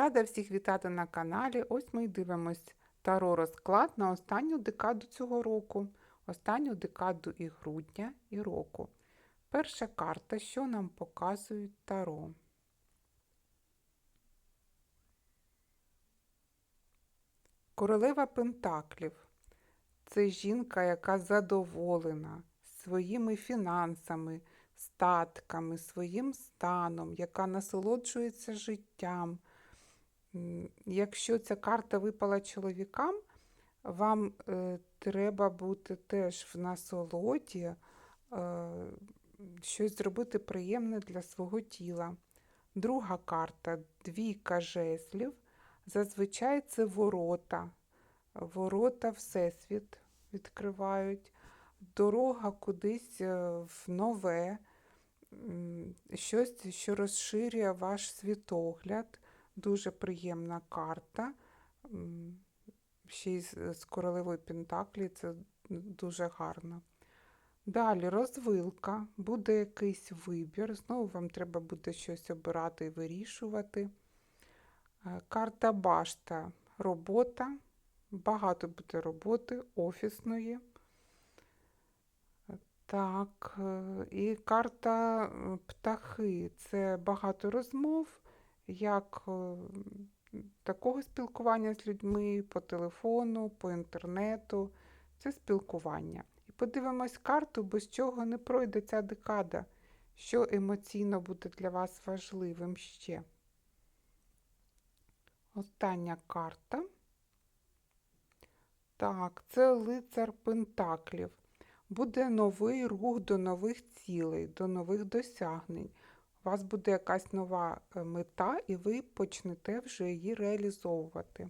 Рада всіх вітати на каналі. Ось ми й дивимось таро розклад на останню декаду цього року, останню декаду і грудня і року. Перша карта, що нам показують таро. Королева Пентаклів це жінка, яка задоволена своїми фінансами, статками, своїм станом, яка насолоджується життям. Якщо ця карта випала чоловікам, вам е, треба бути теж в насолоді, е, щось зробити приємне для свого тіла. Друга карта двійка жезлів. Зазвичай це ворота. Ворота Всесвіт відкривають, дорога кудись е, в нове, щось, що розширює ваш світогляд. Дуже приємна карта. Ще й з королевою Пентаклі це дуже гарно. Далі розвилка, буде якийсь вибір. Знову вам треба буде щось обирати і вирішувати. Е, Карта башта робота. Багато буде роботи офісної. Так, е, і карта е, птахи. Це багато розмов, як е, такого спілкування з людьми по телефону, по інтернету. Це спілкування. І подивимось карту, без чого не пройде ця декада, що емоційно буде для вас важливим ще. Остання карта. Так, це лицар Пентаклів. Буде новий рух до нових цілей, до нових досягнень. У вас буде якась нова е, мета, і ви почнете вже її реалізовувати.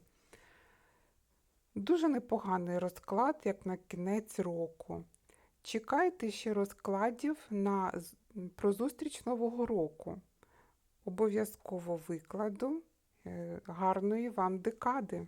Дуже непоганий розклад, як на кінець року. Чекайте ще розкладів на, про зустріч Нового року. Обов'язково викладу. Е, Гарної вам декади!